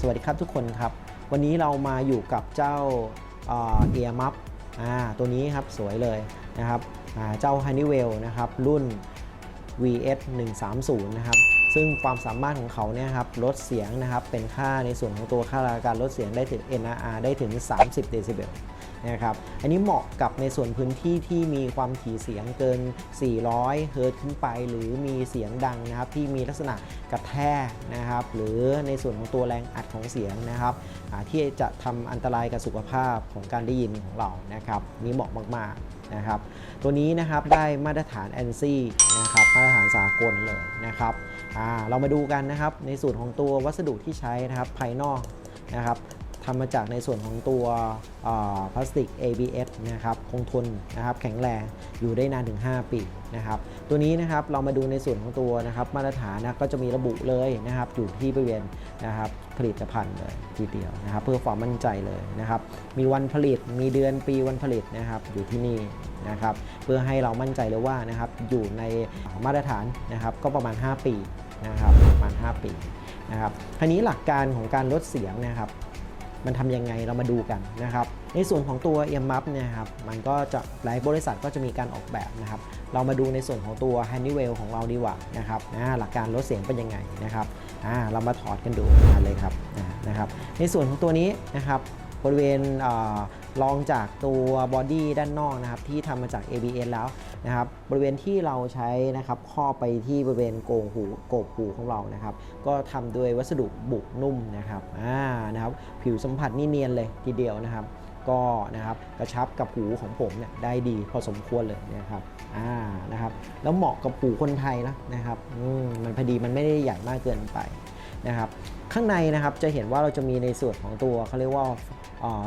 สวัสดีครับทุกคนครับ วันนี้เรามาอยู่กับเจ้าเอียมัฟตัวนี้ครับสวยเลยนะครับเจ้า Honeywell นะครับรุ่น VS 130นะครับซึ่งความสามารถของเขาเนี่ยครับลดเสียงนะครับเป็นค่าในส่วนของตัวค่าราการลดเสียงได้ถึง NRR ได้ถึง 30 เดซิเบล นะครับ อันนี้เหมาะกับในส่วนพื้นที่ที่มีความถี่เสียงเกิน 400 เฮิรตซ์ขึ้นไป หรือมีเสียงดังนะครับที่มีลักษณะกระแทกนะครับ หรือในส่วนของตัวแรงอัดของเสียงนะครับที่จะทำอันตรายกับสุขภาพของการได้ยินของเรานะครับนี่เหมาะมากๆนะครับ ตัวนี้นะครับได้มาตรฐาน ANSI นะครับมาตรฐานสากลเลยนะครับเรามาดูกันนะครับในส่วนของตัววัสดุที่ใช้นะครับภายนอกนะครับ ทำมาจากในส่วนของตัวพลาสติก ABS นะครับคงทนนะครับแข็งแรงอยู่ได้นานถึง 5 ปีนะครับตัวนี้นะครับเรามาดูในส่วนของตัวนะครับมาตรฐานนะก็จะมีระบุเลยนะครับอยู่ที่บริเวณนะครับผลิตภัณฑ์เลยทีเดียวนะครับ เพื่อความมั่นใจเลยนะครับมีวันผลิตมีเดือนปีวันผลิตนะครับอยู่ที่นี่นะครับเพื่อให้เรามั่นใจเลยว่านะครับอยู่ในมาตรฐานนะครับก็ประมาณ 5 ปีนะครับประมาณ 5 ปีนะครับทีนี้หลักการของการลดเสียงนะครับ มันทำยังไงเรามาดูกันนะครับ ในส่วนของตัว e m u p เนี่ยครับมันก็จะหลายบริษัทก็จะมีการออกแบบนะครับ เรามาดูในส่วนของตัว Honeywell ของเราดีกว่านะครับหลักการลดเสียงเป็นยังไงนะครับเรามาถอดกันดูกันเลยครับนะครับ ในส่วนของตัวนี้นะครับ บริเวณรองจากตัวบอดี้ด้านนอกนะครับที่ทำมาจาก ABS แล้วนะครับบริเวณที่เราใช้นะครับข้อบไปที่บริเวณโกงหูโกบหูของเรานะครับ ก็ทำด้วยวัสดุบุกนุ่มนะครับอ่านะครับผิวสัมผัสนี่เนียนเลยทีเดียวนะครับ ก็นะครับกระชับกับหูของผมเนี่ยได้ดีพอสมควรเลยนะครับอ่านะครับแล้วเหมาะกับหูคนไทยนะนะครับอืมมันพอดีมันไม่ได้ใหญ่มากเกินไป นะครับข้างในนะครับจะเห็นว่าเราจะมีในส่วนของตัวเขาเรียกว่า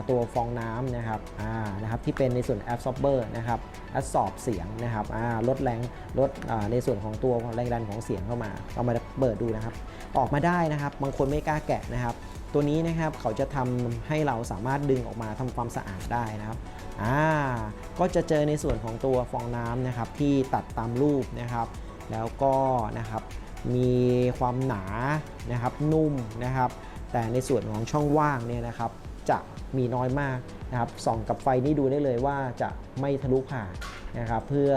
ตัวฟองน้ำนะครับอ่านะครับที่เป็นในส่วน absorber นะครับ absorb เสียงนะครับอ่าลดแรงลดในส่วนของตัวแรงดันของเสียงเข้ามาเรามาเปิดดูนะครับ ออกมาได้นะครับบางคนไม่กล้าแกะนะครับ ตัวนี้นะครับเขาจะทำให้เราสามารถดึงออกมาทำความสะอาดได้นะครับอ่าก็จะเจอในส่วนของตัวฟองน้ำนะครับที่ตัดตามรูปนะครับ แล้วก็นะครับ มีความหนานะครับนุ่มนะครับ แต่ในส่วนของช่องว่างเนี่ยนะครับจะมีน้อยมากนะครับส่องกับไฟนี่ดูได้เลยว่าจะไม่ทะลุผ่านนะครับเพื่อ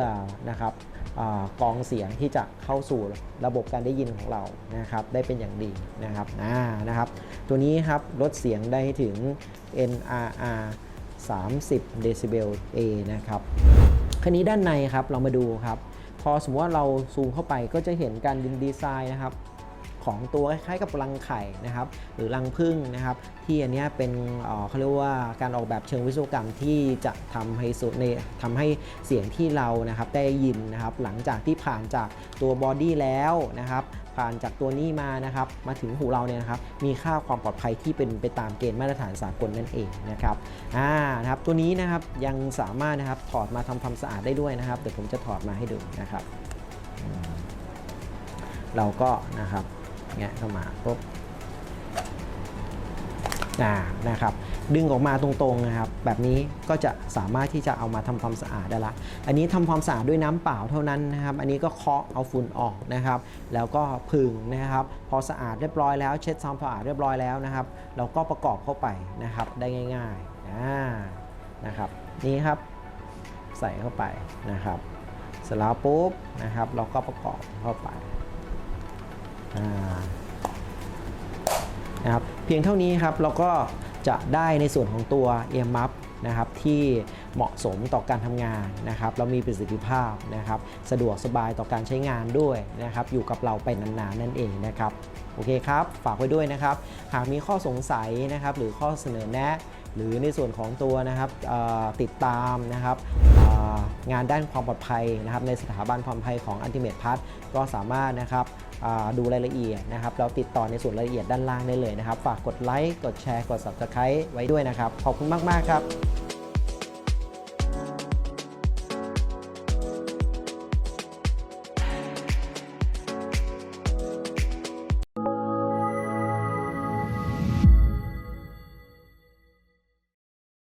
นะครับอกองเสียงที่จะเข้าสู่ระบบการได้ยินของเรานะครับได้เป็นอย่างดีนะครับอ่านะครับ ตัวนี้ครับลดเสียงได้ถึง NRR 30เดซิเบล A นะครับคันนี้ด้านในครับเรามาดูครับ พอสมมติว่าเราซูมเข้าไปก็จะเห็นการดึงดีไซน์นะครับ ของตัวคล้ายๆกับรังไข่นะครับหรือรังผึ้งนะครับที่อันนี้เป็นเขาเรียกว่าการออกแบบเชิงวิศวกรรมที่จะทำให้สุดในทำให้เสียงที่เรานะครับได้ยินนะครับหลังจากที่ผ่านจากตัวบอดี้แล้วนะครับผ่านจากตัวนี้มานะครับมาถึงหูเราเนี่ยนะครับมีค่าความปลอดภัยที่เป็นไปตามเกณฑ์มาตรฐานสากลนั่นเองนะครับอ่านะครับตัวนี้นะครับยังสามารถนะครับถอดมาทำความสะอาดได้ด้วยนะครับเดี๋ยวผมจะถอดมาให้ดูนะครับ เราก็นะครับ แงะเข้ามาปุ๊บนะครับ ดึงออกมาตรงๆนะครับ แบบนี้ก็จะสามารถที่จะเอามาทำความสะอาดได้ละ อันนี้ทำความสะอาดด้วยน้ำเปล่าเท่านั้นนะครับ อันนี้ก็เคาะเอาฝุ่นออกนะครับ แล้วก็ผึ่งนะครับ พอสะอาดเรียบร้อยแล้ว เช็ดซ้ำสะอาดเรียบร้อยแล้วนะครับ เราก็ประกอบเข้าไปนะครับได้ง่ายๆนะครับ นี่ครับใส่เข้าไปนะครับ เสร็จแล้วปุ๊บนะครับ เราก็ประกอบเข้าไป นะครับเพียงเท่านี้ครับเราก็จะได้ในส่วนของตัว e m u p นะครับที่เหมาะสมต่อการทำงานนะครับเรามีประสิทธิภาพนะครับสะดวกสบายต่อการใช้งานด้วยนะครับอยู่กับเราไปนานๆนั่นเองนะครับโอเคครับ ฝากไว้ด้วยนะครับ หากมีข้อสงสัยนะครับหรือข้อเสนอแนะ หรือในส่วนของตัวนะครับติดตามนะครับงานด้านความปลอดภัยนะครับในสถาบันความปลอดภัยของ Ultimate Plus ก็สามารถนะครับดูรายละเอียดนะครับเราติดต่อในส่วนรายละเอียดด้านล่างได้เลยนะครับ ฝากกดไลค์กดแชร์กด Subscribe ไว้ด้วยนะครับ ขอบคุณมาก ๆ ครับ